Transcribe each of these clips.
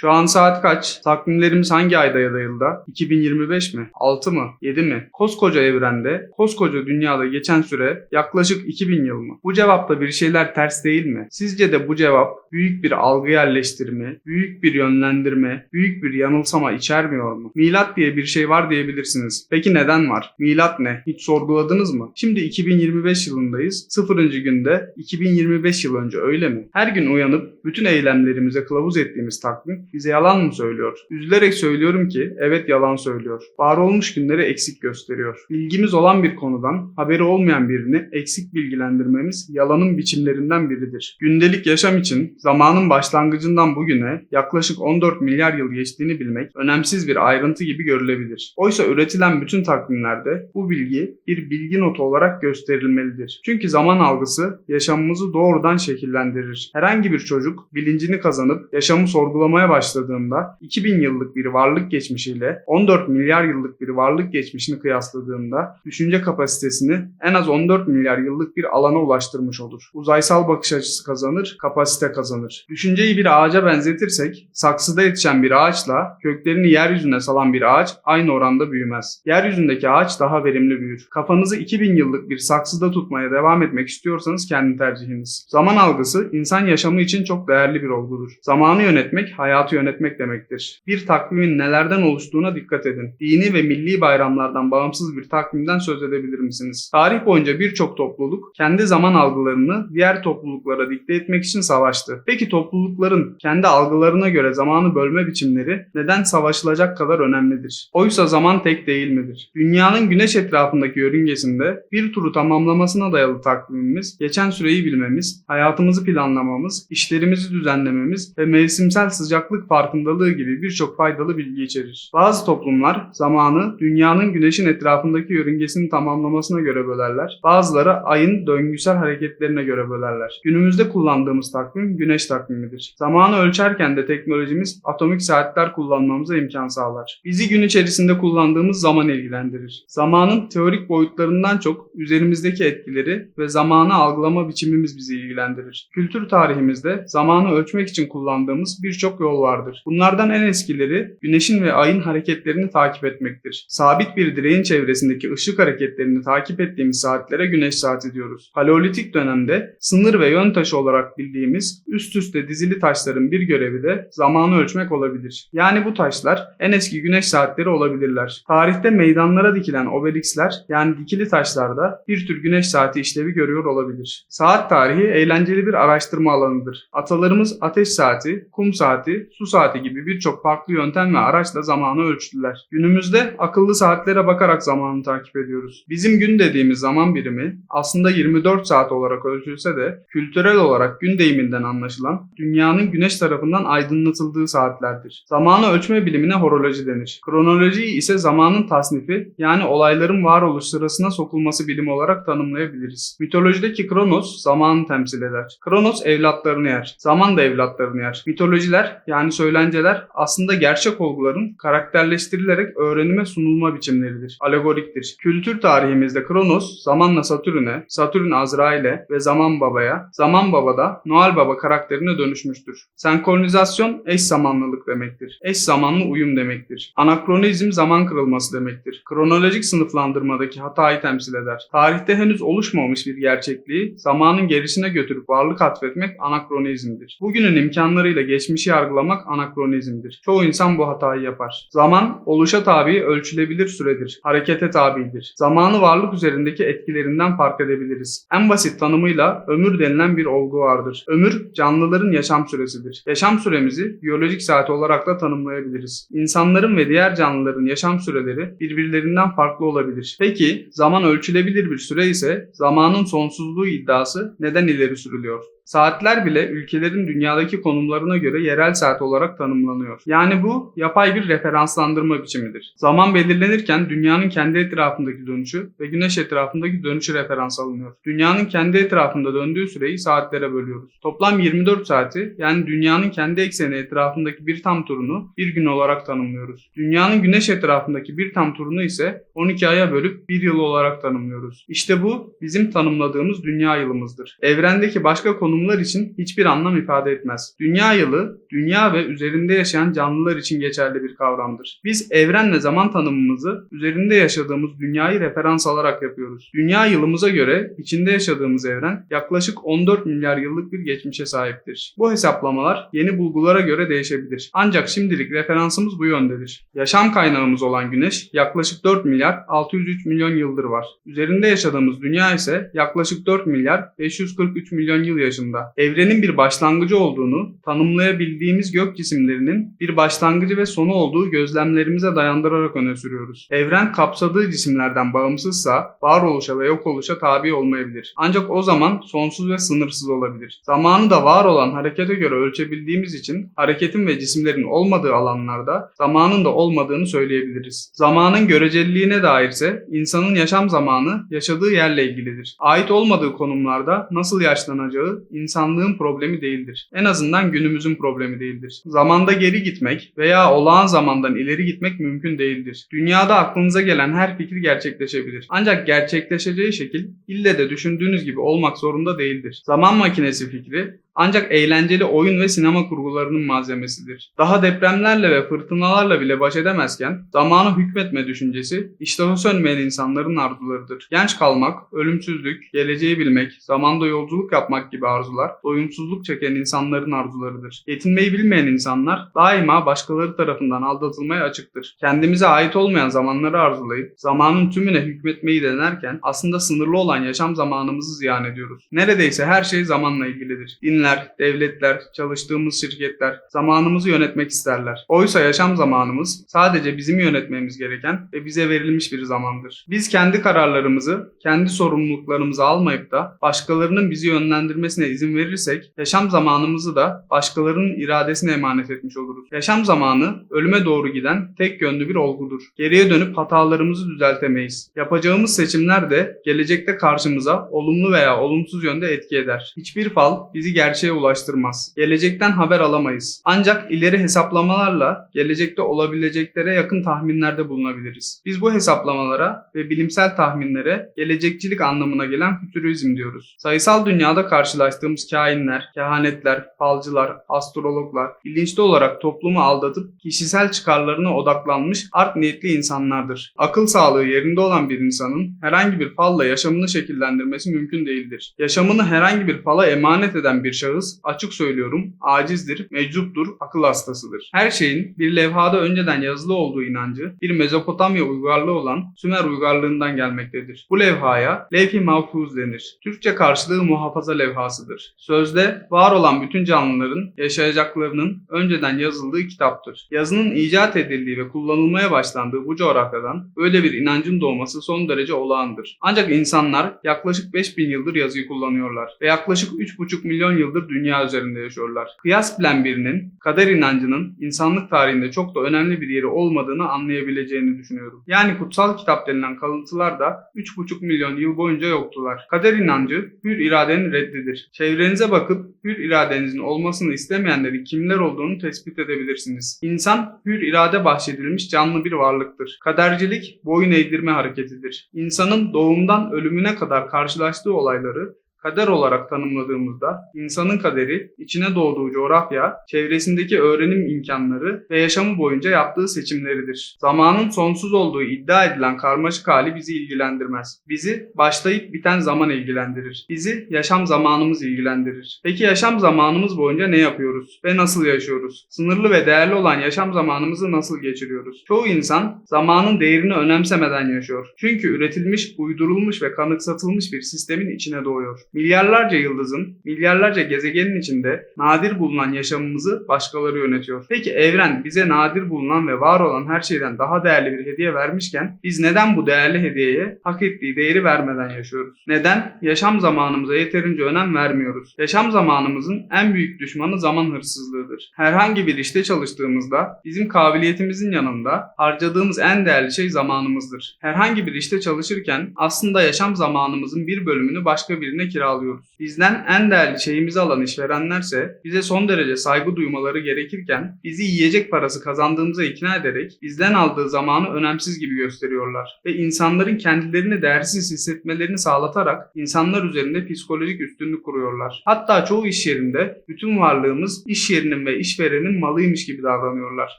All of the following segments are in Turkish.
Şu an saat kaç? Takvimlerimiz hangi ayda ya da yılda? 2025 mi? 6 mı? 7 mi? Koskoca evrende, koskoca dünyada geçen süre yaklaşık 2000 yıl mı? Bu cevapta bir şeyler ters değil mi? Sizce de bu cevap büyük bir algı yerleştirme, büyük bir yönlendirme, büyük bir yanılsama içermiyor mu? Milat diye bir şey var diyebilirsiniz. Peki neden var? Milat ne? Hiç sorguladınız mı? Şimdi 2025 yılındayız. Sıfırıncı günde 2025 yıl önce öyle mi? Her gün uyanıp bütün eylemlerimize kılavuz ettiğimiz takvim bize yalan mı söylüyor? Üzülerek söylüyorum ki evet yalan söylüyor. Var olmuş günleri eksik gösteriyor. Bilgimiz olan bir konudan haberi olmayan birini eksik bilgilendirmemiz yalanın biçimlerinden biridir. Gündelik yaşam için zamanın başlangıcından bugüne yaklaşık 14 milyar yıl geçtiğini bilmek önemsiz bir ayrıntı gibi görülebilir. Oysa üretilen bütün takvimlerde bu bilgi bir bilgi notu olarak gösterilmelidir. Çünkü zaman algısı yaşamımızı doğrudan şekillendirir. Herhangi bir çocuk bilincini kazanıp yaşamı sorgulamaya başladığında 2000 yıllık bir varlık geçmişiyle 14 milyar yıllık bir varlık geçmişini kıyasladığında düşünce kapasitesini en az 14 milyar yıllık bir alana ulaştırmış olur. Uzaysal bakış açısı kazanır, kapasite kazanır. Düşünceyi bir ağaca benzetirsek, saksıda yetişen bir ağaçla köklerini yeryüzüne salan bir ağaç aynı oranda büyümez. Yeryüzündeki ağaç daha verimli büyür. Kafanızı 2000 yıllık bir saksıda tutmaya devam etmek istiyorsanız kendi tercihiniz. Zaman algısı insan yaşamı için çok değerli bir olgudur. Zamanı yönetmek, hayatı yönetmek demektir. Bir takvimin nelerden oluştuğuna dikkat edin. Dini ve milli bayramlardan bağımsız bir takvimden söz edebilir misiniz? Tarih boyunca birçok topluluk kendi zaman algılarını diğer topluluklara dikte etmek için savaştı. Peki toplulukların kendi algılarına göre zamanı bölme biçimleri neden savaşılacak kadar önemlidir? Oysa zaman tek değil midir? Dünyanın güneş etrafındaki yörüngesinde bir turu tamamlamasına dayalı takvimimiz, geçen süreyi bilmemiz, hayatımızı planlamamız, işlerimizi düzenlememiz ve mevsimsel sıcaklık farkındalığı gibi birçok faydalı bilgi içerir. Bazı toplumlar zamanı dünyanın güneşin etrafındaki yörüngesini tamamlamasına göre bölerler. Bazıları ayın döngüsel hareketlerine göre bölerler. Günümüzde kullandığımız takvim güneş takvimidir. Zamanı ölçerken de teknolojimiz atomik saatler kullanmamıza imkan sağlar. Bizi gün içerisinde kullandığımız zaman ilgilendirir. Zamanın teorik boyutlarından çok üzerimizdeki etkileri ve zamanı algılama biçimimiz bizi ilgilendirir. Kültür tarihimizde zamanı ölçmek için kullandığımız birçok yol vardır. Bunlardan en eskileri güneşin ve ayın hareketlerini takip etmektir. Sabit bir direğin çevresindeki ışık hareketlerini takip ettiğimiz saatlere güneş saati diyoruz. Paleolitik dönemde sınır ve yön taşı olarak bildiğimiz üst üste dizili taşların bir görevi de zamanı ölçmek olabilir. Yani bu taşlar en eski güneş saatleri olabilirler. Tarihte meydanlara dikilen obeliksler yani dikili taşlarda bir tür güneş saati işlevi görüyor olabilir. Saat tarihi eğlenceli bir araştırma alanıdır. Atalarımız ateş saati, kum saati, su saati gibi birçok farklı yöntem ve araçla zamanı ölçtüler. Günümüzde akıllı saatlere bakarak zamanı takip ediyoruz. Bizim gün dediğimiz zaman birimi aslında 24 saat olarak ölçülse de kültürel olarak gün deyiminden anlaşılan dünyanın güneş tarafından aydınlatıldığı saatlerdir. Zamanı ölçme bilimine horoloji denir. Kronoloji ise zamanın tasnifi yani olayların varoluş sırasına sokulması bilimi olarak tanımlayabiliriz. Mitolojideki Kronos zamanı temsil eder. Kronos evlatlarını yer. Zaman da evlatlarını yer. Mitolojiler yani söylenceler aslında gerçek olguların karakterleştirilerek öğrenime sunulma biçimleridir. Alegoriktir. Kültür tarihimizde Kronos zamanla Satürn'e, Satürn Azrail'e ve Zaman Baba'ya, Zaman Baba da Noel Baba karakterine dönüşmüştür. Senkronizasyon eş zamanlılık demektir. Eş zamanlı uyum demektir. Anakronizm zaman kırılması demektir. Kronolojik sınıflandırmadaki hatayı temsil eder. Tarihte henüz oluşmamış bir gerçekliği zamanın gerisine götürüp varlık atfetmek anakronizmdir. Bugünün imkanlarıyla geçmişi yargılamak anakronizmdir. Çoğu insan bu hatayı yapar. Zaman oluşa tabi ölçülebilir süredir. Harekete tabidir. Zamanı varlık üzerindeki etkilerinden fark edebiliriz. En basit tanımıyla ömür denilen bir olgu vardır. Ömür canlıların yaşam süresidir. Yaşam süremizi biyolojik saat olarak da tanımlayabiliriz. İnsanların ve diğer canlıların yaşam süreleri birbirlerinden farklı olabilir. Peki zaman ölçülebilir bir süre ise zamanın sonsuzluğu iddiası neden ileri sürülüyor? Saatler bile ülkelerin dünyadaki konumlarına göre yerel saat olarak tanımlanıyor. Yani bu yapay bir referanslandırma biçimidir. Zaman belirlenirken dünyanın kendi etrafındaki dönüşü ve güneş etrafındaki dönüşü referans alınıyor. Dünyanın kendi etrafında döndüğü süreyi saatlere bölüyoruz. Toplam 24 saati yani dünyanın kendi ekseni etrafındaki bir tam turunu bir gün olarak tanımlıyoruz. Dünyanın güneş etrafındaki bir tam turunu ise 12 aya bölüp bir yıl olarak tanımlıyoruz. İşte bu bizim tanımladığımız dünya yılımızdır. Evrendeki başka konum konumlar için hiçbir anlam ifade etmez. Dünya yılı, dünya ve üzerinde yaşayan canlılar için geçerli bir kavramdır. Biz evren ve zaman tanımımızı üzerinde yaşadığımız dünyayı referans alarak yapıyoruz. Dünya yılımıza göre içinde yaşadığımız evren yaklaşık 14 milyar yıllık bir geçmişe sahiptir. Bu hesaplamalar yeni bulgulara göre değişebilir. Ancak şimdilik referansımız bu yöndedir. Yaşam kaynağımız olan Güneş yaklaşık 4 milyar 603 milyon yıldır var. Üzerinde yaşadığımız dünya ise yaklaşık 4 milyar 543 milyon yıl yaşında. Evrenin bir başlangıcı olduğunu, tanımlayabildiğimiz gök cisimlerinin bir başlangıcı ve sonu olduğu gözlemlerimize dayandırarak öne sürüyoruz. Evren kapsadığı cisimlerden bağımsızsa varoluşa ve yok oluşa tabi olmayabilir. Ancak o zaman sonsuz ve sınırsız olabilir. Zamanı da var olan harekete göre ölçebildiğimiz için hareketin ve cisimlerin olmadığı alanlarda zamanın da olmadığını söyleyebiliriz. Zamanın göreceliliğine dairse insanın yaşam zamanı yaşadığı yerle ilgilidir. Ait olmadığı konumlarda nasıl yaşlanacağı insanlığın problemi değildir. En azından günümüzün problemi değildir. Zamanda geri gitmek veya olağan zamandan ileri gitmek mümkün değildir. Dünyada aklınıza gelen her fikir gerçekleşebilir. Ancak gerçekleşeceği şekil ille de düşündüğünüz gibi olmak zorunda değildir. Zaman makinesi fikri ancak eğlenceli oyun ve sinema kurgularının malzemesidir. Daha depremlerle ve fırtınalarla bile baş edemezken zamanı hükmetme düşüncesi iştahı sönmeyen insanların arzularıdır. Genç kalmak, ölümsüzlük, geleceği bilmek, zamanda yolculuk yapmak gibi arzular doyumsuzluk çeken insanların arzularıdır. Yetinmeyi bilmeyen insanlar daima başkaları tarafından aldatılmaya açıktır. Kendimize ait olmayan zamanları arzulayıp zamanın tümüne hükmetmeyi denerken aslında sınırlı olan yaşam zamanımızı ziyan ediyoruz. Neredeyse her şey zamanla ilgilidir. Dinler, devletler, çalıştığımız şirketler zamanımızı yönetmek isterler. Oysa yaşam zamanımız sadece bizim yönetmemiz gereken ve bize verilmiş bir zamandır. Biz kendi kararlarımızı, kendi sorumluluklarımızı almayıp da başkalarının bizi yönlendirmesine izin verirsek yaşam zamanımızı da başkalarının iradesine emanet etmiş oluruz. Yaşam zamanı ölüme doğru giden tek yönlü bir olgudur. Geriye dönüp hatalarımızı düzeltemeyiz. Yapacağımız seçimler de gelecekte karşımıza olumlu veya olumsuz yönde etki eder. Hiçbir fal bizi gerçeğe ulaştırmaz. Gelecekten haber alamayız. Ancak ileri hesaplamalarla gelecekte olabileceklere yakın tahminlerde bulunabiliriz. Biz bu hesaplamalara ve bilimsel tahminlere gelecekçilik anlamına gelen fütürizm diyoruz. Sayısal dünyada karşılaştığımız kainler, kehanetler, falcılar, astrologlar bilinçli olarak toplumu aldatıp kişisel çıkarlarına odaklanmış art niyetli insanlardır. Akıl sağlığı yerinde olan bir insanın herhangi bir falla yaşamını şekillendirmesi mümkün değildir. Yaşamını herhangi bir fala emanet eden bir şahıs açık söylüyorum acizdir, mecuptur, akıl hastasıdır. Her şeyin bir levhada önceden yazılı olduğu inancı bir Mezopotamya uygarlığı olan Sümer uygarlığından gelmektedir. Bu levhaya levh-i mahfuz denir. Türkçe karşılığı muhafaza levhasıdır. Sözde var olan bütün canlıların yaşayacaklarının önceden yazıldığı kitaptır. Yazının icat edildiği ve kullanılmaya başlandığı bu coğrafyadan böyle bir inancın doğması son derece olağandır. Ancak insanlar yaklaşık 5000 yıldır yazıyı kullanıyorlar ve yaklaşık 3,5 milyon yıldır dünya üzerinde yaşıyorlar. Kıyas bilen birinin kader inancının insanlık tarihinde çok da önemli bir yeri olmadığını anlayabileceğini düşünüyorum. Yani kutsal kitap denilen kalıntılar da 3,5 milyon yıl boyunca yoktular. Kader inancı hür iradenin reddidir. Çevrenize bakıp hür iradenizin olmasını istemeyenlerin kimler olduğunu tespit edebilirsiniz. İnsan hür irade bahşedilmiş canlı bir varlıktır. Kadercilik boyun eğdirme hareketidir. İnsanın doğumdan ölümüne kadar karşılaştığı olayları kader olarak tanımladığımızda insanın kaderi içine doğduğu coğrafya, çevresindeki öğrenim imkanları ve yaşamı boyunca yaptığı seçimleridir. Zamanın sonsuz olduğu iddia edilen karmaşık hali bizi ilgilendirmez. Bizi başlayıp biten zaman ilgilendirir. Bizi yaşam zamanımız ilgilendirir. Peki yaşam zamanımız boyunca ne yapıyoruz ve nasıl yaşıyoruz? Sınırlı ve değerli olan yaşam zamanımızı nasıl geçiriyoruz? Çoğu insan zamanın değerini önemsemeden yaşıyor. Çünkü üretilmiş, uydurulmuş ve kanıksatılmış bir sistemin içine doğuyor. Milyarlarca yıldızın, milyarlarca gezegenin içinde nadir bulunan yaşamımızı başkaları yönetiyor. Peki evren bize nadir bulunan ve var olan her şeyden daha değerli bir hediye vermişken biz neden bu değerli hediyeye hak ettiği değeri vermeden yaşıyoruz? Neden yaşam zamanımıza yeterince önem vermiyoruz? Yaşam zamanımızın en büyük düşmanı zaman hırsızlığıdır. Herhangi bir işte çalıştığımızda bizim kabiliyetimizin yanında harcadığımız en değerli şey zamanımızdır. Herhangi bir işte çalışırken aslında yaşam zamanımızın bir bölümünü başka birine kiralıyoruz. Bizden en değerli şeyimizi alan işverenlerse bize son derece saygı duymaları gerekirken bizi yiyecek parası kazandığımıza ikna ederek bizden aldığı zamanı önemsiz gibi gösteriyorlar. Ve insanların kendilerini değersiz hissetmelerini sağlatarak insanlar üzerinde psikolojik üstünlük kuruyorlar. Hatta çoğu iş yerinde bütün varlığımız iş yerinin ve işverenin malıymış gibi davranıyorlar.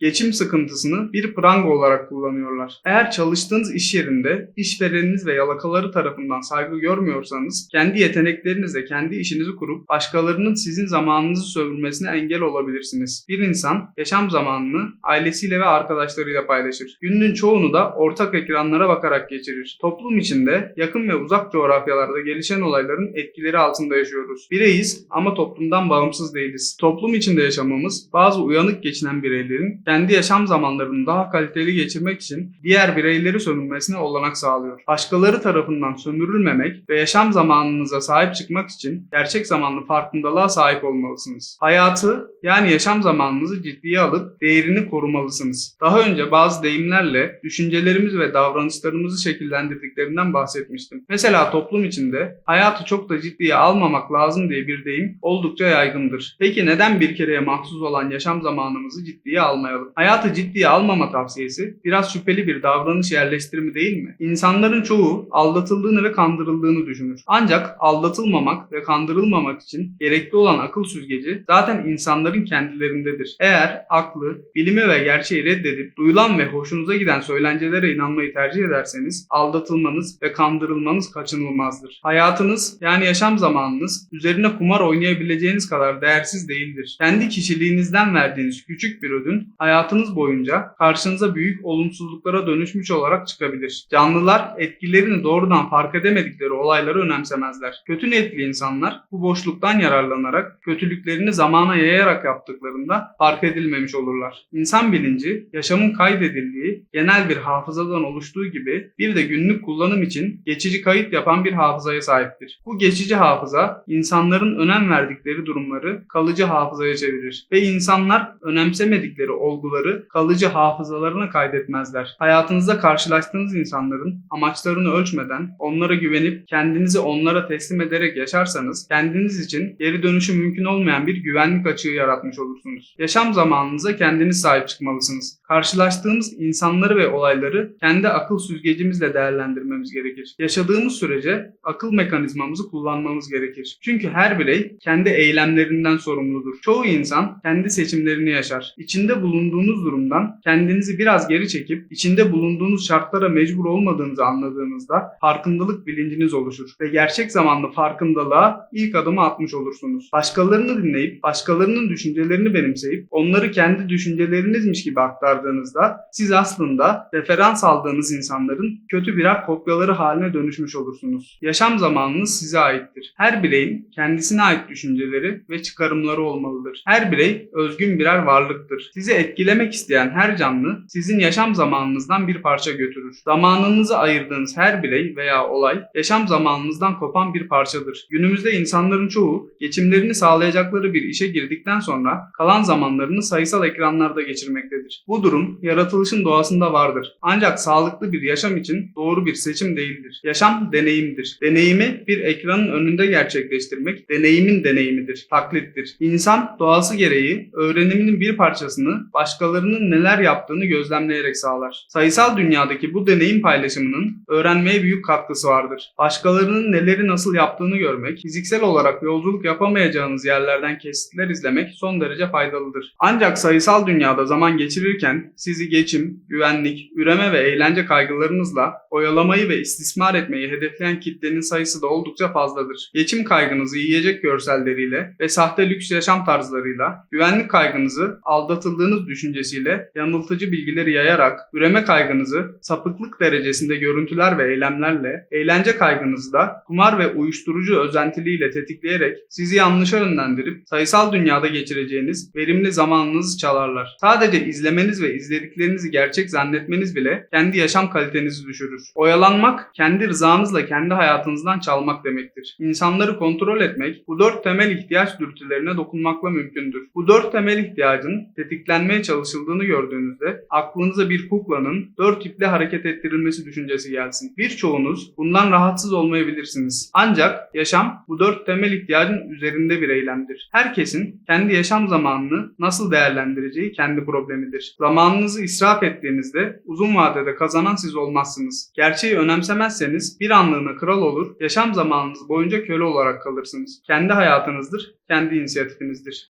Geçim sıkıntısını bir pranga olarak kullanıyorlar. Eğer çalıştığınız iş yerinde işvereniniz ve yalakaları tarafından saygı görmüyorsanız kendi yeteneklerinizle kendi işinizi kurup başkalarının sizin zamanınızı sömürmesine engel olabilirsiniz. Bir insan yaşam zamanını ailesiyle ve arkadaşlarıyla paylaşır. Günün çoğunu da ortak ekranlara bakarak geçirir. Toplum içinde yakın ve uzak coğrafyalarda gelişen olayların etkileri altında yaşıyoruz. Bireyiz ama toplumdan bağımsız değiliz. Toplum içinde yaşamamız bazı uyanık geçinen bireylerin kendi yaşam zamanlarını daha kaliteli geçirmek için diğer bireyleri sömürmesine olanak sağlıyor. Başkaları tarafından sömürülmemek ve yaşam zamanınıza sahip çıkmak için gerçek zamanlı farkındalığa sahip olmalısınız. Hayatı yani yaşam zamanınızı ciddiye alıp değerini korumalısınız. Daha önce bazı deyimlerle düşüncelerimiz ve davranışlarımızı şekillendirdiklerinden bahsetmiştim. Mesela toplum içinde hayatı çok da ciddiye almamak lazım diye bir deyim oldukça yaygındır. Peki neden bir kereye mahsus olan yaşam zamanımızı ciddiye almayalım? Hayatı ciddiye almama tavsiyesi biraz şüpheli bir davranış yerleştirimi değil mi? İnsanların çoğu aldatıldığını ve kandırıldığını düşünür. Ancak aldatılmamak ve kandırılmamak için gerekli olan akıl süzgeci zaten insanların kendilerindedir. Eğer aklı, bilimi ve gerçeği reddedip duyulan ve hoşunuza giden söylencelere inanmayı tercih ederseniz aldatılmanız ve kandırılmanız kaçınılmazdır. Hayatınız yani yaşam zamanınız üzerine kumar oynayabileceğiniz kadar değersiz değildir. Kendi kişiliğinizden verdiğiniz küçük bir ödün hayatınız boyunca karşınıza büyük olumsuzluklara dönüşmüş olarak çıkabilir. Canlılar etkilerini doğrudan fark edemedikleri olayları önemsemezler. Kötü niyetli insanlar bu boşluktan yararlanarak kötülüklerini zamana yayarak yaptıklarında fark edilmemiş olurlar. İnsan bilinci yaşamın kaydedildiği genel bir hafızadan oluştuğu gibi bir de günlük kullanım için geçici kayıt yapan bir hafızaya sahiptir. Bu geçici hafıza insanların önem verdikleri durumları kalıcı hafızaya çevirir ve insanlar önemsemedikleri olguları kalıcı hafızalarına kaydetmezler. Hayatınızda karşılaştığınız insanların amaçlarını ölçmeden onlara güvenip kendinizi onlara teslim ederek yaşarsanız kendiniz için geri dönüşü mümkün olmayan bir güvenlik açığı yaratmış olursunuz. Yaşam zamanınıza kendiniz sahip çıkmalısınız. Karşılaştığımız insanları ve olayları kendi akıl süzgecimizle değerlendirmemiz gerekir. Yaşadığımız sürece akıl mekanizmamızı kullanmamız gerekir. Çünkü her birey kendi eylemlerinden sorumludur. Çoğu insan kendi seçimlerini yaşar. İçinde bulunduğunuz durumdan kendinizi biraz geri çekip içinde bulunduğunuz şartlara mecbur olmadığınızı anladığınızda farkındalık bilinciniz oluşur ve gerçek zamanlı farkındalığa ilk adımı atmış olursunuz. Başkalarını dinleyip başkalarının düşüncelerini benimseyip onları kendi düşüncelerinizmiş gibi aktardığınızda siz aslında referans aldığınız insanların kötü birer kopyaları haline dönüşmüş olursunuz. Yaşam zamanınız size aittir. Her bireyin kendisine ait düşünceleri ve çıkarımları olmalıdır. Her birey özgün birer varlıktır. Sizi etkilemek isteyen her canlı sizin yaşam zamanınızdan bir parça götürür. Zamanınızı ayırdığınız her birey veya olay yaşam zamanınızdan kopan bir parçadır. Günümüzde insanların çoğu geçimlerini sağlayacakları bir işe girdikten sonra kalan zamanlarını sayısal ekranlarda geçirmektedir. Bu durum yaratılışın doğasında vardır. Ancak sağlıklı bir yaşam için doğru bir seçim değildir. Yaşam deneyimdir. Deneyimi bir ekranın önünde gerçekleştirmek deneyimin deneyimidir, taklittir. İnsan doğası gereği öğreniminin bir parçasını başkalarının neler yaptığını gözlemleyerek sağlar. Sayısal dünyadaki bu deneyim paylaşımının öğrenmeye büyük katkısı vardır. Başkalarının neleri nasıl yaptığını görmek, fiziksel olarak yolculuk yapamayacağınız yerlerden kesitler izlemek son derece faydalıdır. Ancak sayısal dünyada zaman geçirirken sizi geçim, güvenlik, üreme ve eğlence kaygılarınızla oyalamayı ve istismar etmeyi hedefleyen kitlenin sayısı da oldukça fazladır. Geçim kaygınızı yiyecek görselleriyle ve sahte lüks yaşam tarzlarıyla, güvenlik kaygınızı aldatıldığınız düşüncesiyle yanıltıcı bilgileri yayarak, üreme kaygınızı sapıklık derecesinde görüntüler ve eylemlerle, eğlence kaygınızı da kumar ve uyuşturucu özentiliğiyle tetikleyerek sizi yanlışa yönlendirip sayısal dünyada geçireceğiniz verimli zamanınızı çalarlar. Sadece izlemeniz ve izlediklerinizi gerçek zannetmeniz bile kendi yaşam kalitenizi düşürür. Oyalanmak, kendi rızanızla kendi hayatınızdan çalmak demektir. İnsanları kontrol etmek, bu dört temel ihtiyaç dürtülerine dokunmakla mümkündür. Bu dört temel ihtiyacın tetiklenmeye çalışıldığını gördüğünüzde aklınıza bir kuklanın dört iple hareket ettirilmesi düşüncesi gelsin. Birçoğunuz bundan rahatsız olmayabilirsiniz. Ancak Ancak yaşam bu dört temel ihtiyacın üzerinde bir eylemdir. Herkesin kendi yaşam zamanını nasıl değerlendireceği kendi problemidir. Zamanınızı israf ettiğinizde uzun vadede kazanan siz olmazsınız. Gerçeği önemsemezseniz bir anlığına kral olur, yaşam zamanınız boyunca köle olarak kalırsınız. Kendi hayatınızdır, kendi inisiyatifinizdir.